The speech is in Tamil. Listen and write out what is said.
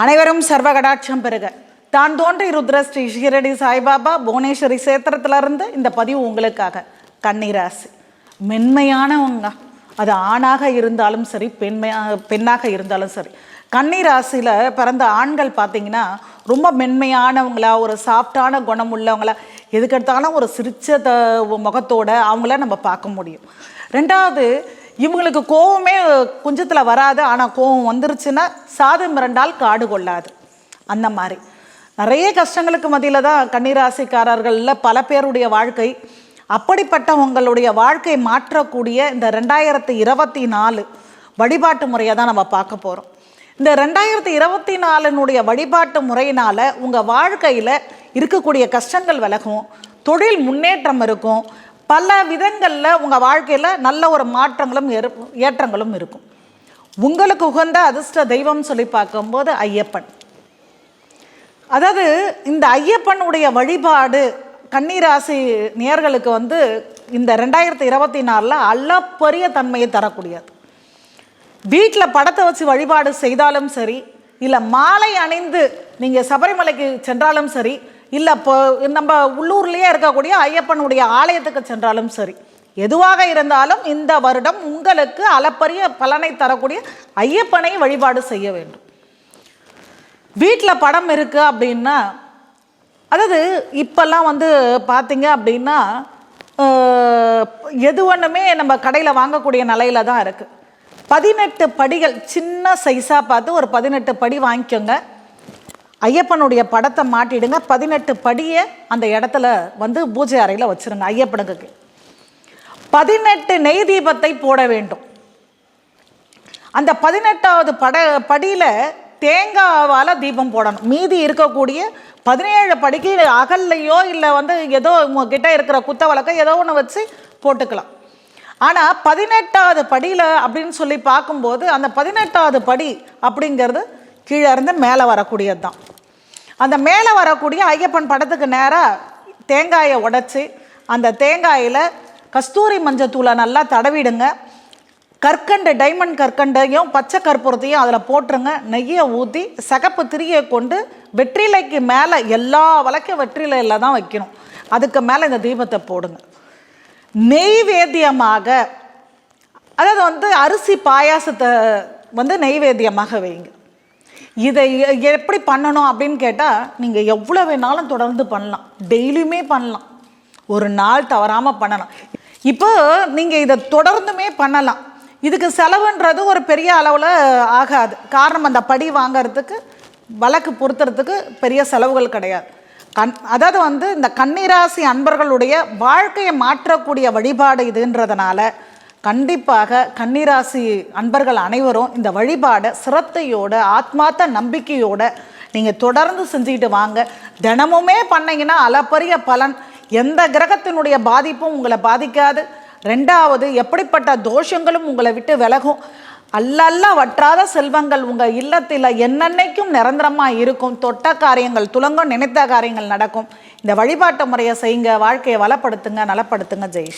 அனைவரும் சர்வகடாட்சம் பெறுக. தான் தோன்றி ருத்ர ஸ்ரீ ஷீரடி சாய்பாபா புவனேஸ்வரி சேத்திரத்திலிருந்து இந்த பதிவு உங்களுக்காக. கன்னிராசி. மென்மையானவங்க. அது ஆணாக இருந்தாலும் சரி பெண்மையா பெண்ணாக இருந்தாலும் சரி. கன்னிராசியில் பிறந்த ஆண்கள் பார்த்தீங்கன்னா ரொம்ப மென்மையானவங்களா ஒரு சாஃப்டான குணம் உள்ளவங்களா எதுக்கெடுத்தாலும் ஒரு சிரிச்ச த முகத்தோட அவங்கள நம்ம பார்க்க முடியும். ரெண்டாவது இவங்களுக்கு கோவமே குஞ்சத்தில் வராது. ஆனால் கோவம் வந்துருச்சுன்னா சாது மிரண்டால் காடு கொள்ளாது. அந்த மாதிரி. நிறைய கஷ்டங்களுக்கு மத்தியில் தான் கன்னிராசிக்காரர்களில் பல பேருடைய வாழ்க்கை. அப்படிப்பட்ட உங்களுடைய வாழ்க்கை மாற்றக்கூடிய இந்த ரெண்டாயிரத்தி இருபத்தி நாலு வழிபாட்டு முறையை தான் நம்ம பார்க்க போகிறோம் இந்த ரெண்டாயிரத்தி இருபத்தி நாலுனுடைய வழிபாட்டு முறையினால் உங்கள் வாழ்க்கையில் இருக்கக்கூடிய கஷ்டங்கள் விலகும். தொழில் முன்னேற்றம் இருக்கும். பல விதங்களில் உங்கள் வாழ்க்கையில் நல்ல ஒரு மாற்றங்களும் ஏறு- ஏற்றங்களும் இருக்கும். உங்களுக்கு உகந்த அதிர்ஷ்ட தெய்வம் சொல்லி பார்க்கும்போது ஐயப்பன். அதாவது இந்த ஐயப்பனுடைய வழிபாடு கன்னிராசி நேர்களுக்கு வந்து இந்த ரெண்டாயிரத்தி இருபத்தி நாலில் அளப்பரிய தன்மையை தரக்கூடியது. வீட்டில் படத்தை வச்சு வழிபாடு செய்தாலும் சரி இல்லை மாலை அணிந்து நீங்கள் சபரிமலைக்கு சென்றாலும் சரி இல்லை இப்போ நம்ம உள்ளூர்லேயே இருக்கக்கூடிய ஐயப்பனுடைய ஆலயத்துக்கு சென்றாலும் சரி எதுவாக இருந்தாலும் இந்த வருடம் உங்களுக்கு அளப்பரிய பலனை தரக்கூடிய ஐயப்பனை வழிபாடு செய்ய வேண்டும். வீட்டில் படம் இருக்குது அப்படின்னா அதாவது இப்போல்லாம் வந்து பார்த்தீங்க அப்படின்னா எது ஒன்றுமே நம்ம கடையில் வாங்கக்கூடிய நிலையில தான் இருக்குது பதினெட்டு படிகள் சின்ன சைஸாக பார்த்து ஒரு பதினெட்டு படி வாங்கிக்கோங்க. ஐயப்பனுடைய படத்தை மாட்டிடுங்க. பதினெட்டு படியை அந்த இடத்துல வந்து பூஜை அறையில் வச்சுருங்க ஐயப்பனுக்கு. பதினெட்டு நெய் தீபத்தை போட வேண்டும். அந்த பதினெட்டாவது பட படியில் தேங்காவால் தீபம் போடணும். மீதி இருக்கக்கூடிய பதினேழு படிக்கு அகல்லையோ இல்லை வந்து ஏதோ உங்ககிட்ட இருக்கிற குத்த வழக்கம் ஏதோ ஒன்று வச்சு போட்டுக்கலாம். ஆனால் பதினெட்டாவது படியில் அப்படின்னு சொல்லி பார்க்கும்போது அந்த பதினெட்டாவது படி அப்படிங்கிறது கீழே இருந்து மேலே வரக்கூடியது தான் அந்த மேலே வரக்கூடிய ஐயப்பன் படத்துக்கு நேராக தேங்காயை உடச்சி அந்த தேங்காயில் கஸ்தூரி மஞ்சத்தூளை நல்லா தடவிடுங்க. கற்கண்டு டைமண்ட் கற்கண்டையும் பச்சை கற்பூரத்தையும் அதில் போட்டுருங்க. நெய்யை ஊற்றி சகப்பு திரியை கொண்டு வெற்றிலைக்கு மேலே எல்லா வழக்கும் வெற்றிலையில் தான் வைக்கணும். அதுக்கு மேலே இந்த தீபத்தை போடுங்க. நெய்வேத்தியமாக அதாவது வந்து அரிசி பாயாசத்தை வந்து நெய்வேத்தியமாக வைங்க. இதை எ- எப்படி பண்ணணும் அப்படின்னு கேட்டால் நீங்கள் எவ்வளோ வேணாலும் தொடர்ந்து பண்ணலாம். டெய்லியுமே பண்ணலாம். ஒரு நாள் தவறாமல் பண்ணலாம். இப்போ நீங்கள் இதை தொடர்ந்துமே பண்ணலாம். இதுக்கு செலவுன்றது ஒரு பெரிய அளவில் ஆகாது. காரணம் அந்த படி வாங்குறதுக்கு வழக்கு பொருத்துறதுக்கு பெரிய செலவுகள் கிடையாது. கண் அதாவது வந்து இந்த கன்னிராசி அன்பர்களுடைய வாழ்க்கையை மாற்றக்கூடிய வழிபாடு இதுன்றதுனால கண்டிப்பாக கன்னிராசி அன்பர்கள் அனைவரும் இந்த வழிபாடை சிரத்தையோட ஆத்மார்த்த நம்பிக்கையோட நீங்கள் தொடர்ந்து செஞ்சுக்கிட்டு வாங்க. தினமுமே பண்ணீங்கன்னா அளப்பரிய பலன். எந்த கிரகத்தினுடைய பாதிப்பும் உங்களை பாதிக்காது. ரெண்டாவது எப்படிப்பட்ட தோஷங்களும் உங்களை விட்டு விலகும். அல்லல்ல வற்றாத செல்வங்கள் உங்கள் இல்லத்தில் என்னென்னைக்கும் நிரந்தரமாக இருக்கும். தொட்ட காரியங்கள் துலங்கும் நினைத்த காரியங்கள் நடக்கும். இந்த வழிபாட்டு முறையை செய்யுங்க. வாழ்க்கையை வளப்படுத்துங்க நலப்படுத்துங்க. ஜெய்